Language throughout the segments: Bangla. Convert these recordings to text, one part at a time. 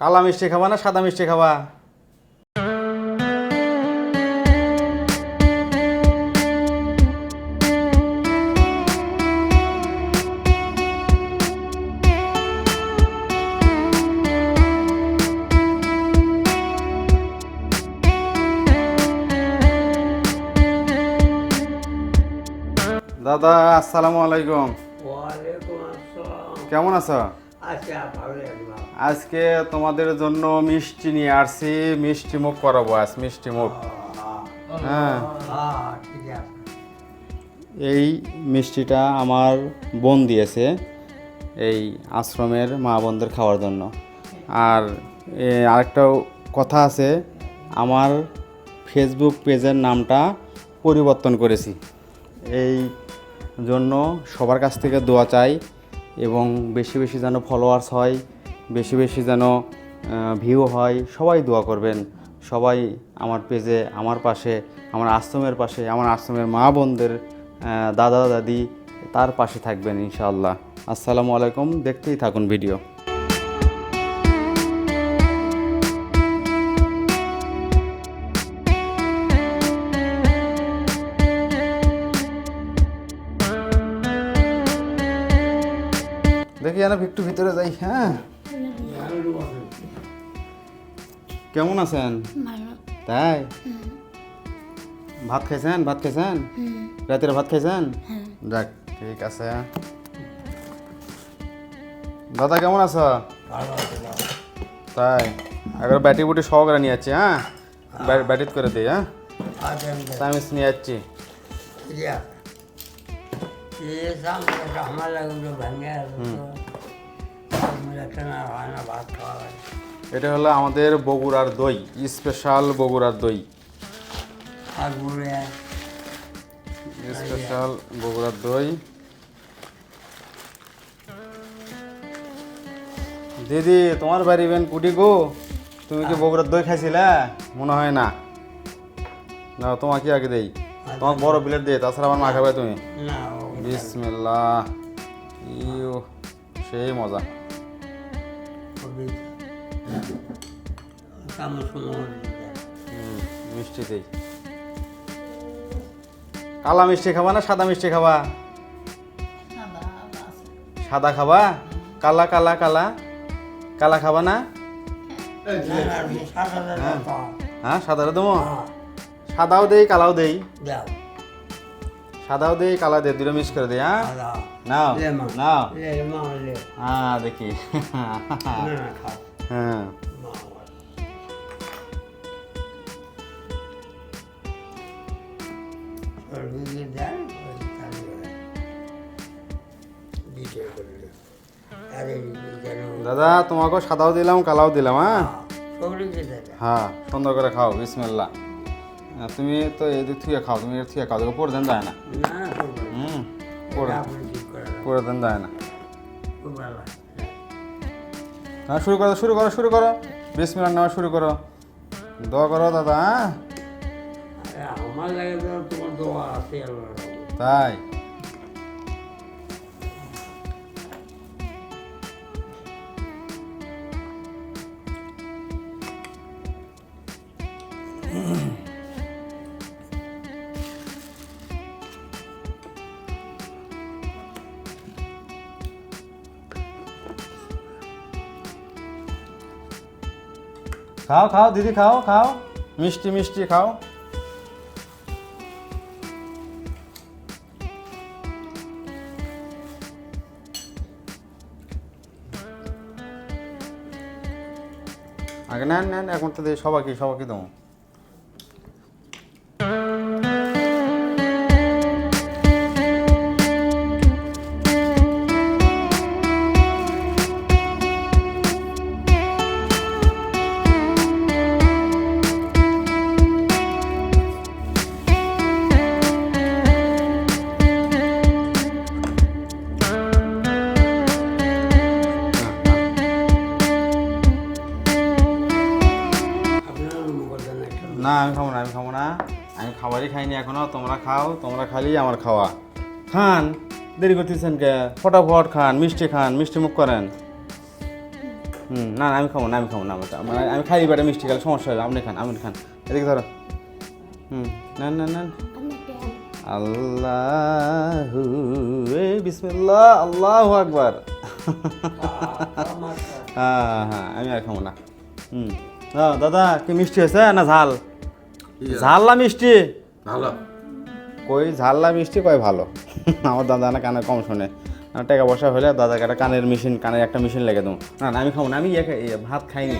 কালা মিষ্টি খাবা না সাদা মিষ্টি খাবা? দাদা আসসালামু আলাইকুম। কেমন আছো? আজকে তোমাদের জন্য মিষ্টি নিয়ে আসছি মিষ্টি মুখ করাবো আজ মিষ্টি মুখ। হ্যাঁ। এই মিষ্টিটা আমার বোন দিয়েছে এই আশ্রমের মা বোনদের খাওয়ার জন্য। আর আরেকটা কথা আছে আমার ফেসবুক পেজের নামটা পরিবর্তন করেছি। এই জন্য সবার কাছ থেকে দোয়া চাই এবং বেশি বেশি যেন ফলোয়ার্স হয়, বেশি বেশি যেন ভিউ হয়, সবাই দোয়া করবেন। সবাই আমার পেজে আমার পাশে, আমার আশ্রমের পাশে, আমার আশ্রমের মা বোনদের দাদা দাদি, তার পাশে থাকবেন ইনশাআল্লাহ। আসসালামু আলাইকুম, দেখতেই থাকুন ভিডিও দেখি যেন একটু ভিতরে যাই হ্যাঁ। কেমন আছেন? তাই? ভাত খাইছেন? ভাত খাইছেন? রাতের ভাত খাইছেন? যাক ঠিক আছে। দাদা কেমন আছো। তাই একবার ব্যাটি বুটি সহকারে নিয়ে যাচ্ছি হ্যাঁ? ব্যাট- ব্যাটিত করে দিই হ্যাঁ? আচ্ছা। তামিস নিয়ে যাচ্ছি। ঠিক না হয় না ভাত খাওয়া এটা হলো আমাদের বগুড়ার দই স্পেশাল বগুড়ার দই। আর স্পেশাল বগুড়ার দই। দিদি তোমার বাড়ি বেন কুটি গো? তুমি কি বগুড়ার দই খাইছিলা? মনে হয় না। না তোমাকে আগে দেই। তোমাকে বড় প্লেট দিয়ে তাছাড়া আমার মা খাবে তুমি? বিসমিল্লাহ। ইউ সেই মজা। কালা মিষ্টি খাবা না সাদা মিষ্টি খাবা? সাদা খাবা? কালা কালা কালা। কালা খাবা না? সাত হ্যাঁ সাদাটা দেবো? হ্যাঁ, সাদাও দেই কালাও দেই। দাও। সাদাও দেই কালা দেই দুটো মিক্স করে দেই হ্যাঁ? নাও নাও। হ্যাঁ দেখি। হ্যাঁ। দাদা তোমাকেও সাদাও দিলাম কালাও দিলাম হ্যাঁ? হ্যাঁ সুন্দর করে খাও বিসমিল্লা তুমি তো এদিক থেকে খাও তুমি এর থেকে খাও দেখো পরে দেন যায় না। হুম পরে দেন। দেয় না। হ্যাঁ। শুরু করো শুরু করো শুরু করো। বিসমিল্লা নেওয়া শুরু করো। দোয়া করো দাদা হ্যাঁ? আরে আমার লাগে তোমার দোয়া আছে আল্লাহর রহমতে। খাও খাও, দিদি, খাও খাও। মিষ্টি মিষ্টি খাও। আগে নেন নেন, এখন তো সবাইকে সবাইকে দেবো। না আমি খাব না আমি খাব না। আমি খাবারই খাইনি এখনও তোমরা খাও তোমরা খালি আমার খাওয়া। খান দেরি করতেছেন কে? ফটাফট খান মিষ্টি খান মিষ্টি মুখ করেন। হুম না না, আমি খাব না আমি খাব না খাব আমি খাই বেটা মিষ্টি খেলে সমস্যা হবে আপনি খান আপনি খান। এদিকে ধরো। হুম না না না আল্লাহ বিসমুল্লাহ আল্লাহ আকবার। হ্যাঁ হ্যাঁ আমি আর খাব না। হুম দাদা কি মিষ্টি হয়েছে না ঝাল? ঝাল না মিষ্টি। ভালো কই ঝাল্লা মিষ্টি কয় ভালো। আমার দাদা না কানে কম শোনে। টাকা পয়সা হলে দাদাকে একটা কানের মেশিন কানের একটা মেশিন লেগে দেবো। না না আমি খাব না আমি ইয়ে ইয়ে ভাত খাইনি।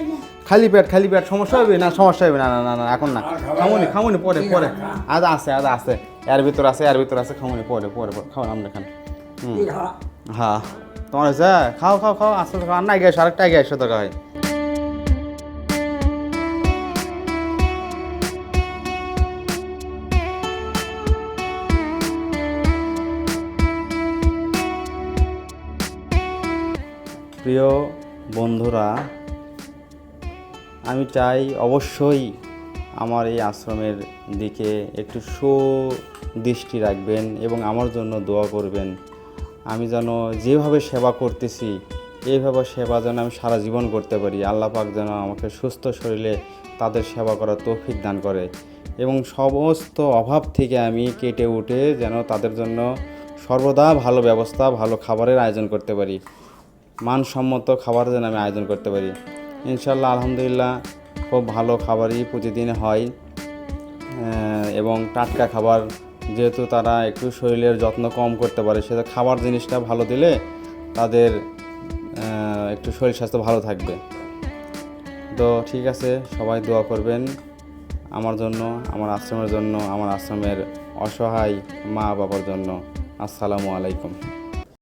খালি পেট খালি পেট সমস্যা হবে না সমস্যা হবে না না না না এখন না। খামুনি খামুনি পরে পরে। আদা আছে আদা আছে। এর ভিতর আছে এর ভিতর আছে খামুনি পরে পরে পরে। খাও আপনি খান হুম। হ্যাঁ তোমার হয়েছে খাও খাও খাও আসতে খাও। আর না গেছো আরেকটা একশো টাকা হয়। প্রিয় বন্ধুরা, আমি চাই অবশ্যই আমার এই আশ্রমের দিকে একটু সুদৃষ্টি রাখবেন এবং আমার জন্য দোয়া করবেন। আমি যেন যেভাবে সেবা করতেছি এইভাবে সেবা যেন আমি সারা জীবন করতে পারি। আল্লাহ পাক যেন আমাকে সুস্থ শরীরে তাদের সেবা করার তৌফিক দান করে এবং সমস্ত অভাব থেকে আমি কেটে উঠে যেন তাদের জন্য সর্বদা ভালো ব্যবস্থা, ভালো খাবারের আয়োজন করতে পারি। মানসম্মত খাবার যেন আমি আয়োজন করতে পারি। ইনশাল্লাহ আলহামদুলিল্লাহ, খুব ভালো খাবারই প্রতিদিন হয়। এবং টাটকা খাবার যেহেতু তারা একটু শরীরের যত্ন কম করতে পারে সেটা খাবার জিনিসটা ভালো দিলে তাদের একটু শরীর স্বাস্থ্য ভালো থাকবে। তো ঠিক আছে, সবাই দোয়া করবেন আমার জন্য, আমার আশ্রমের জন্য, আমার আশ্রমের অসহায় মা বাবার জন্য। আসসালামু আলাইকুম।